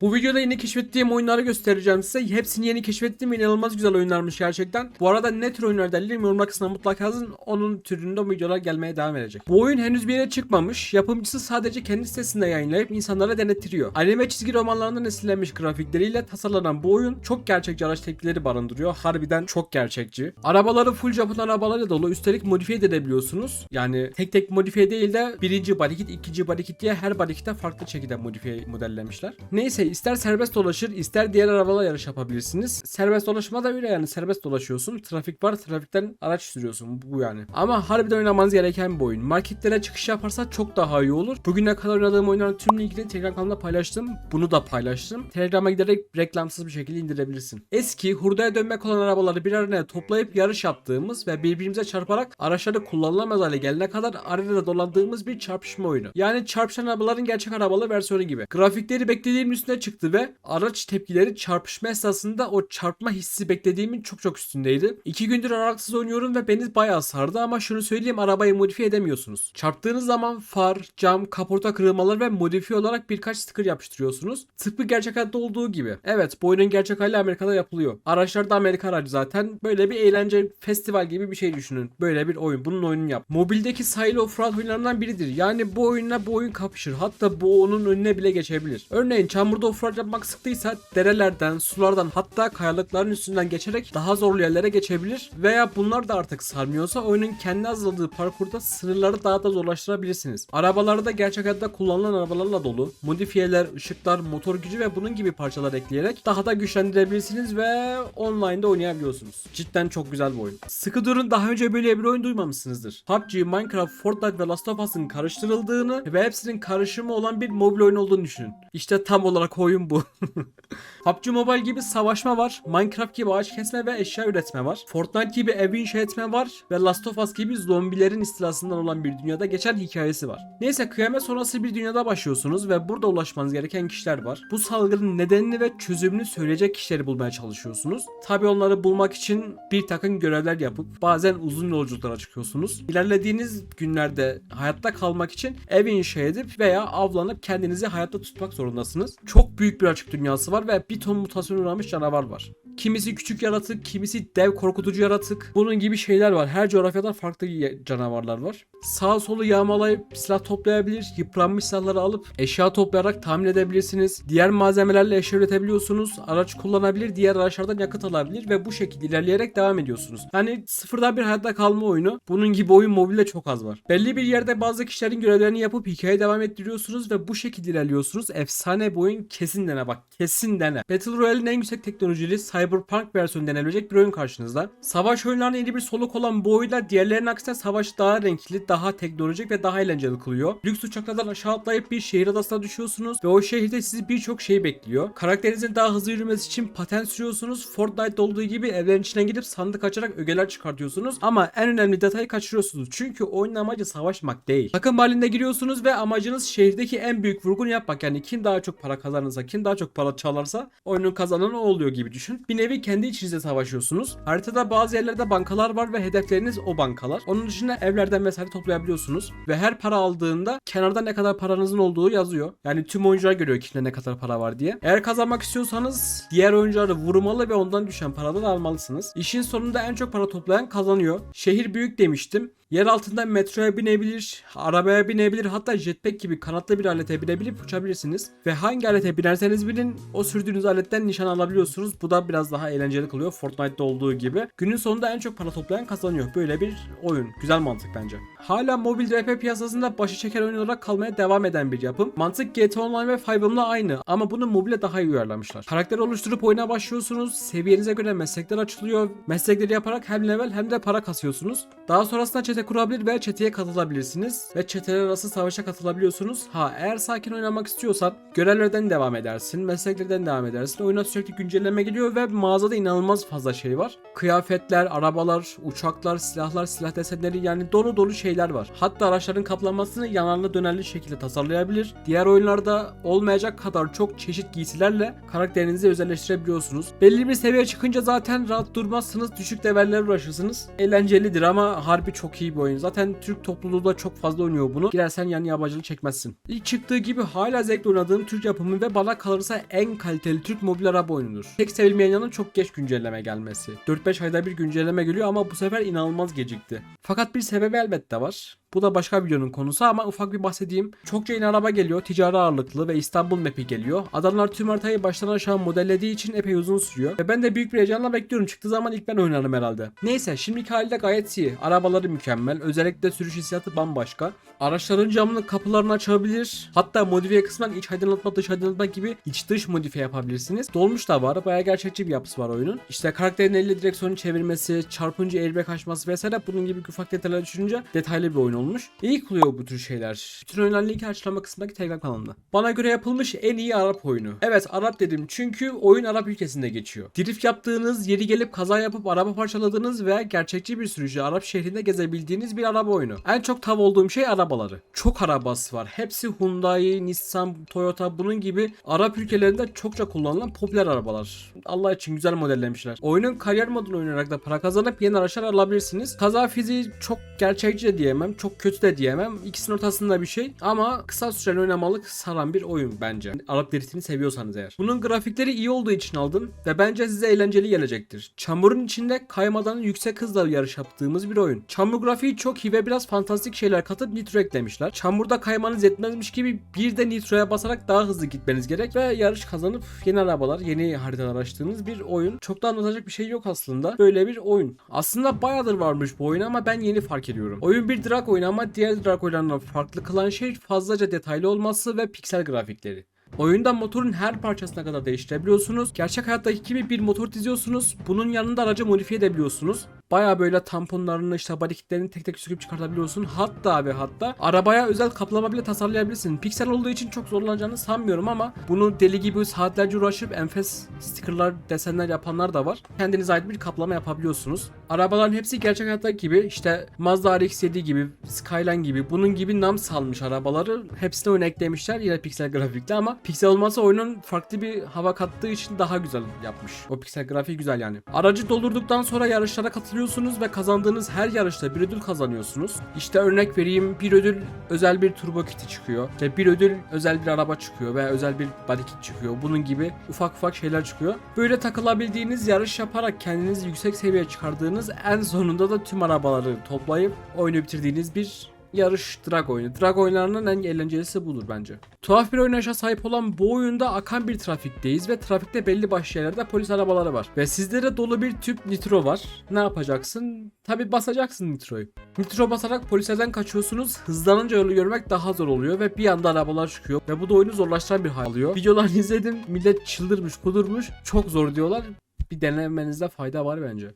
Bu videoda yeni keşfettiğim oyunları göstereceğim size. Hepsini yeni keşfettiğim inanılmaz güzel oyunlarmış gerçekten. Bu arada ne tür oyunlar derlerim yorumlar kısmına mutlaka yazın. Onun türünde videolar gelmeye devam edecek. Bu oyun henüz bir yere çıkmamış. Yapımcısı sadece kendi sitesinde yayınlayıp insanlara denettiriyor. Anime çizgi romanlarından esinlenmiş grafikleriyle tasarlanan bu oyun çok gerçekçi araç tepkileri barındırıyor. Harbiden çok gerçekçi. Arabaları full Japon arabalarıyla dolu. Üstelik modifiye de edebiliyorsunuz. Yani tek tek modifiye değil de birinci body kit, ikinci body kit diye her kit'e farklı şekilde modifiye modellemişler. Neyse ister serbest dolaşır ister diğer arabalarla yarış yapabilirsiniz. Serbest dolaşma da öyle yani serbest dolaşıyorsun. Trafik var trafikten araç sürüyorsun bu yani. Ama harbiden oynamanız gereken bir oyun. Marketlere çıkış yaparsa çok daha iyi olur. Bugüne kadar oynadığım oyunların tüm linkini Telegram kanalımda paylaştım. Bunu da paylaştım. Telegram'a giderek reklamsız bir şekilde indirebilirsin. Eski hurdaya dönmek olan arabaları bir arenaya toplayıp yarış yaptığımız ve birbirimize çarparak araçları kullanılamaz hale gelene kadar arenada dolandığımız bir çarpışma oyunu. Yani çarpışan arabaların gerçek arabalı versiyonu gibi. Grafikleri beklediğimin üstüne çıktı ve araç tepkileri çarpışma esnasında o çarpma hissi beklediğimin çok çok üstündeydi. İki gündür aralıksız oynuyorum ve beni bayağı sardı ama şunu söyleyeyim arabayı modifiye edemiyorsunuz. Çarptığınız zaman far, cam, kaporta kırılmaları ve modifiye olarak birkaç sticker yapıştırıyorsunuz. Tıpkı gerçek hayatta olduğu gibi. Evet bu oyunun gerçek hali Amerika'da yapılıyor. Araçlar da Amerika aracı zaten. Böyle bir eğlence festival gibi bir şey düşünün. Böyle bir oyun. Bunun oyununu yap. Mobildeki sahil offroad oyunlarından biridir. Yani bu oyunla bu oyun kapışır. Hatta bu onun önüne bile geçebilir. Örneğin çamurda offroad yapmak sıktıysa derelerden, sulardan hatta kayalıkların üstünden geçerek daha zorlu yerlere geçebilir. Veya bunlar da artık sarmıyorsa oyunun kendi hazırladığı parkurda sınırları daha da zorlaştırabilirsiniz. Arabaları da gerçek hayatta kullanılan arabalarla dolu. Modifiyeler, ışıklar, motor gücü ve bunun gibi parçalar ekleyerek daha da güçlendirebilirsiniz ve online'da oynayabiliyorsunuz. Cidden çok güzel bir oyun. Sıkı durun daha önce böyle bir oyun duymamışsınızdır. PUBG, Minecraft, Fortnite ve Last of Us'ın karıştırıldığını ve hepsinin karışımı olan bir mobil oyun olduğunu düşünün. İşte tam olarak oyun bu. PUBG Mobile gibi savaşma var. Minecraft gibi ağaç kesme ve eşya üretme var. Fortnite gibi ev inşa etme var. Ve Last of Us gibi zombilerin istilasından olan bir dünyada geçen hikayesi var. Neyse kıyamet sonrası bir dünyada başlıyorsunuz ve burada ulaşmanız gereken kişiler var. Bu salgının nedenini ve çözümünü söyleyecek kişileri bulmaya çalışıyorsunuz. Tabi onları bulmak için bir takım görevler yapıp bazen uzun yolculuklara çıkıyorsunuz. İlerlediğiniz günlerde hayatta kalmak için ev inşa edip veya avlanıp kendinizi hayatta tutmak zorundasınız. Çok büyük bir açık dünyası var ve bir ton mutasyon uğramış canavar var. Kimisi küçük yaratık, kimisi dev korkutucu yaratık. Bunun gibi şeyler var. Her coğrafyada farklı canavarlar var. Sağ solu yağmalayıp silah toplayabilir, yıpranmış silahları alıp eşya toplayarak tahmin edebilirsiniz. Diğer malzemelerle eşya üretebiliyorsunuz. Araç kullanabilir, diğer araçlardan yakıt alabilir ve bu şekilde ilerleyerek devam ediyorsunuz. Yani sıfırdan bir hayatta kalma oyunu. Bunun gibi oyun mobilde çok az var. Belli bir yerde bazı kişilerin görevlerini yapıp hikaye devam ettiriyorsunuz ve bu şekilde ilerliyorsunuz. Efsane bir oyun kesin dene bak. Kesin dene. Battle Royale'in en yüksek teknolojili Cyberpunk versiyonu denebilecek bir oyun karşınızda. Savaş oyunlarına yeni bir soluk olan bu oyunda diğerlerinin aksine savaş daha renkli, daha teknolojik ve daha eğlenceli kılıyor. Lüks uçaklardan aşağı atlayıp bir şehir adasına düşüyorsunuz ve o şehirde sizi birçok şey bekliyor. Karakterinizin daha hızlı yürümesi için patent sürüyorsunuz. Fortnite'da olduğu gibi evlerin içine gidip sandık açarak ögeler çıkartıyorsunuz. Ama en önemli detayı kaçırıyorsunuz. Çünkü oyunun amacı savaşmak değil. Takım halinde giriyorsunuz ve amacınız şehirdeki en büyük vurgunu yapmak. Yani kim daha çok para kazanırsa, kim daha çok para çalarsa oyunun kazananı o oluyor gibi düşün. Bir nevi kendi içinizde savaşıyorsunuz. Haritada bazı yerlerde bankalar var ve hedefleriniz o bankalar. Onun dışında evlerden vesaire toplayabiliyorsunuz. Ve her para aldığında kenarda ne kadar paranızın olduğu yazıyor. Yani tüm oyuncular görüyor kimde ne kadar para var diye. Eğer kazanmak istiyorsanız diğer oyuncuları vurmalı ve ondan düşen paradan almalısınız. İşin sonunda en çok para toplayan kazanıyor. Şehir büyük demiştim. Yer altında metroya binebilir, arabaya binebilir hatta jetpack gibi kanatlı bir alete binebilip uçabilirsiniz. Ve hangi alete binerseniz binin o sürdüğünüz aletten nişan alabiliyorsunuz. Bu da biraz daha eğlenceli kılıyor Fortnite'da olduğu gibi. Günün sonunda en çok para toplayan kazanıyor. Böyle bir oyun. Güzel mantık bence. Hala mobil RP piyasasında başı çeken oyun olarak kalmaya devam eden bir yapım. Mantık GTA Online ve Five'ımla aynı ama bunu mobile daha iyi uyarlamışlar. Karakter oluşturup oyuna başlıyorsunuz. Seviyenize göre meslekler açılıyor. Meslekleri yaparak hem level hem de para kasıyorsunuz. Daha sonrasında çete kurabilir ve çeteye katılabilirsiniz. Ve çeteler arası savaşa katılabiliyorsunuz. Ha eğer sakin oynamak istiyorsan görevlerden devam edersin. Mesleklerden devam edersin. Oyuna sürekli güncelleme geliyor ve mağazada inanılmaz fazla şey var. Kıyafetler, arabalar, uçaklar, silahlar, silah desenleri yani dolu dolu şeyler var. Hatta araçların kaplamasını yanarlı dönerli şekilde tasarlayabilir. Diğer oyunlarda olmayacak kadar çok çeşit giysilerle karakterinizi özelleştirebiliyorsunuz. Belli bir seviye çıkınca zaten rahat durmazsınız. Düşük leveller uğraşırsınız. Eğlencelidir ama harbi çok iyi iyi bir oyun. Zaten Türk topluluğu da çok fazla oynuyor bunu. Girersen yani yabancılık çekmezsin. İlk çıktığı gibi hala zevkle oynadığım Türk yapımı ve bana kalırsa en kaliteli Türk mobil araba oyunudur. Tek sevilmeyen yanı çok geç güncelleme gelmesi. 4-5 ayda bir güncelleme geliyor ama bu sefer inanılmaz gecikti. Fakat bir sebebi elbette var. Bu da başka videonun konusu ama ufak bir bahsedeyim. Çokça yeni araba geliyor, ticari ağırlıklı ve İstanbul map'i geliyor. Adamlar tüm haritayı baştan aşağı modellediği için epey uzun sürüyor. Ve ben de büyük bir heyecanla bekliyorum. Çıktığı zaman ilk ben oynarım herhalde. Neyse şimdiki haliyle gayet iyi. Arabaları mükemmel. Özellikle sürüş hissiyatı bambaşka. Araçların camını kapılarını açabilir. Hatta modifiye kısmen iç aydınlatma dış aydınlatma gibi iç dış modifiye yapabilirsiniz. Dolmuş da var. Bayağı gerçekçi bir yapısı var oyunun. İşte karakterin elle direksiyonu çevirmesi, çarpınca airbag açması vesaire bunun gibi ufak detaylar düşününce detaylı bir oyun olmuş. İyi kılıyor bu tür şeyler. Bütün oyunlar linki açıklama kısmındaki Telegram kanalında. Bana göre yapılmış en iyi Arap oyunu. Evet Arap dedim çünkü oyun Arap ülkesinde geçiyor. Drift yaptığınız, yeri gelip kaza yapıp araba parçaladığınız veya gerçekçi bir sürücü Arap şehrinde gezebildiğiniz bir araba oyunu. En çok tav olduğum şey arabaları. Çok arabası var. Hepsi Hyundai, Nissan, Toyota bunun gibi Arap ülkelerinde çokça kullanılan popüler arabalar. Allah için güzel modellemişler. Oyunun kariyer modunu oynayarak da para kazanıp yeni araçlar alabilirsiniz. Kaza fiziği çok gerçekçi de diyemem, çok kötü de diyemem. İkisinin ortasında bir şey ama kısa süreli oynamalık saran bir oyun bence. Arap driftini seviyorsanız eğer. Bunun grafikleri iyi olduğu için aldım ve bence size eğlenceli gelecektir. Çamurun içinde kaymadan yüksek hızla yarış yaptığımız bir oyun. Çamur grafiği çok iyi ve biraz fantastik şeyler katıp nitro eklemişler. Çamurda kaymanız yetmezmiş gibi bir de nitroya basarak daha hızlı gitmeniz gerek ve yarış kazanıp yeni arabalar, yeni haritalar açtığınız bir oyun. Çok da anlatacak bir şey yok aslında. Böyle bir oyun. Aslında bayağıdır varmış bu oyun ama ben yeni fark ediyorum. Oyun bir drag oyunu ama diğer oyunlarından farklı kılan şey fazlaca detaylı olması ve piksel grafikleri. Oyunda motorun her parçasına kadar değiştirebiliyorsunuz. Gerçek hayattaki gibi bir motor diziyorsunuz. Bunun yanında aracı modifiye edebiliyorsunuz. Baya böyle tamponlarını işte body kitlerini tek tek söküp çıkartabiliyorsun. Hatta ve hatta arabaya özel kaplama bile tasarlayabilirsin. Piksel olduğu için çok zorlanacağını sanmıyorum ama bunu deli gibi saatlerce uğraşıp enfes stickerlar, desenler yapanlar da var. Kendinize ait bir kaplama yapabiliyorsunuz. Arabaların hepsi gerçek hayattaki gibi işte Mazda RX-7 gibi, Skyline gibi bunun gibi nam salmış arabaları hepsine oyun eklemişler yine piksel grafikle ama piksel olması oyunun farklı bir hava kattığı için daha güzel yapmış. O piksel grafiği güzel yani. Aracı doldurduktan sonra yarışlara katılıyorsunuz ve kazandığınız her yarışta bir ödül kazanıyorsunuz. İşte örnek vereyim bir ödül özel bir turbo kiti çıkıyor. İşte bir ödül özel bir araba çıkıyor veya özel bir body kit çıkıyor. Bunun gibi ufak ufak şeyler çıkıyor. Böyle takılabildiğiniz yarış yaparak kendinizi yüksek seviyeye çıkardığınız en sonunda da tüm arabaları toplayıp oyunu bitirdiğiniz bir yarış drag oyunu. Drag oyunlarının en eğlencelisi budur bence. Tuhaf bir oynayışa sahip olan bu oyunda akan bir trafikteyiz ve trafikte belli başlı yerlerde polis arabaları var. Ve sizlere dolu bir tüp nitro var. Ne yapacaksın? Tabi basacaksın nitroyu. Nitro basarak polislerden kaçıyorsunuz. Hızlanınca yolu görmek daha zor oluyor ve bir anda arabalar çıkıyor. Ve bu da oyunu zorlaştıran bir hal alıyor. Videolarını izledim. Millet çıldırmış, kudurmuş. Çok zor diyorlar. Bir denemenizde fayda var bence.